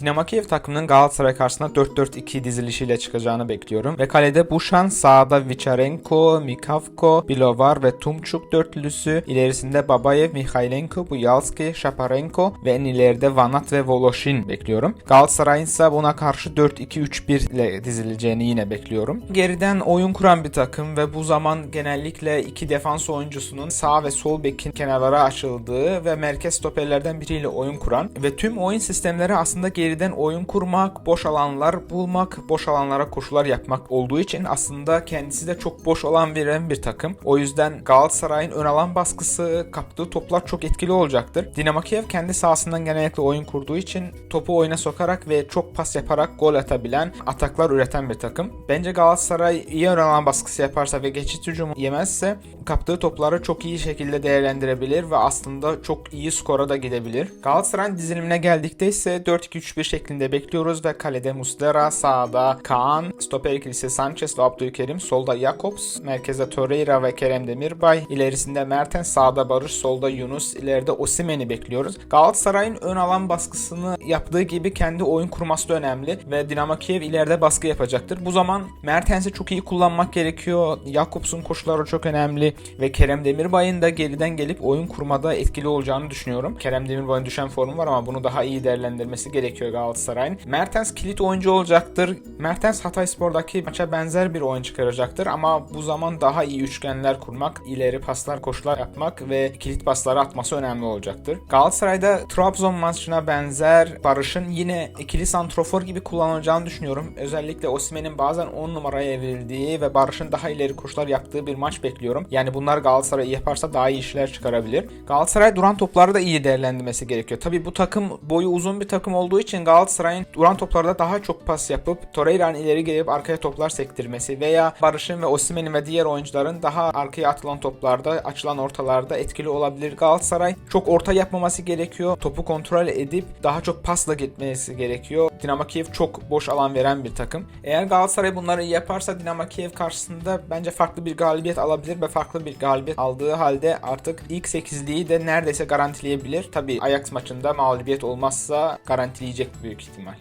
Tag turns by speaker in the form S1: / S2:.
S1: Dinamo Kiev takımının Galatasaray karşısında 4-4-2 dizilişiyle çıkacağını bekliyorum. Ve kalede Buşan, sağda Vicharenko, Mikavko, Bilovar ve Tumçuk dörtlüsü. İlerisinde Babayev, Mikhailenko, Buyalski, Shaparenko ve en ileride Vanat ve Voloshin bekliyorum. Galatasaray'ın ise buna karşı 4-2-3-1 ile dizileceğini yine bekliyorum. Geriden oyun kuran bir takım ve bu zaman genellikle iki defans oyuncusunun sağ ve sol bekin kenarlara açıldığı ve merkez stoperlerden biriyle oyun kuran ve tüm oyun sistemleri aslında geriden oyun kurmak, boş alanlar bulmak, boş alanlara koşular yapmak olduğu için aslında kendisi de çok boş alan veren bir takım. O yüzden Galatasaray'ın ön alan baskısı, kaptığı toplar çok etkili olacaktır. Dinamo Kiev kendi sahasından genellikle oyun kurduğu için topu oyuna sokarak ve çok pas yaparak gol atabilen, ataklar üreten bir takım. Bence Galatasaray iyi ön alan baskısı yaparsa ve geçit hücumu yemezse kaptığı topları çok iyi şekilde değerlendirebilir ve aslında çok iyi skora da gidebilir. Galatasaray'ın dizilimine geldikte ise 4-2-3-1 şeklinde bekliyoruz ve kalede Muslera, sağda Kaan, stoper ikilisi Sanchez ve Abdülkerim, solda Jakobs, merkeze Torreira ve Kerem Demirbay, ilerisinde Mertens, sağda Barış, solda Yunus, ileride Osimhen'i bekliyoruz. Galatasaray'ın ön alan baskısını yaptığı gibi kendi oyun kurması da önemli ve Dinamo Kiev ileride baskı yapacaktır. Bu zaman Mertens'i çok iyi kullanmak gerekiyor. Jakobs'un koşuları çok önemli ve Kerem Demirbay'ın da geriden gelip oyun kurmada etkili olacağını düşünüyorum. Kerem Demirbay'ın düşen formu var ama bunu daha iyi değerlendirmesi gerekiyor Galatasaray'ın. Mertens kilit oyuncu olacaktır. Mertens Hatayspor'daki maça benzer bir oyun çıkaracaktır ama bu zaman daha iyi üçgenler kurmak, ileri paslar, koşular yapmak ve kilit pasları atması önemli olacaktır. Galatasaray'da Trabzon maçına benzer Barış'ın yine ikili santrofor gibi kullanılacağını düşünüyorum. Özellikle Osimhen'in bazen 10 numaraya evrildiği ve Barış'ın daha ileri koşular yaptığı bir maç bekliyorum. Yani bunlar Galatasaray yaparsa daha iyi işler çıkarabilir. Galatasaray duran topları da iyi değerlendirmesi gerekiyor. Tabi bu takım boyu uzun bir takım olduğu için Galatasaray'ın duran toplarda daha çok pas yapıp Torreira'nın ileri gelip arkaya toplar sektirmesi veya Barış'ın ve Osimhen'in ve diğer oyuncuların daha arkaya atılan toplarda, açılan ortalarda etkili olabilir. Galatasaray çok orta yapmaması gerekiyor. Topu kontrol edip daha çok pasla gitmesi gerekiyor. Dinamo Kiev çok boş alan veren bir takım. Eğer Galatasaray bunları iyi yaparsa Dinamo Kiev karşısında bence farklı bir galibiyet alabilir ve farklı bir galibiyet aldığı halde artık ilk 8'liği de neredeyse garantileyebilir. Tabi Ajax maçında mağlubiyet olmazsa garantileyecek büyük ihtimal.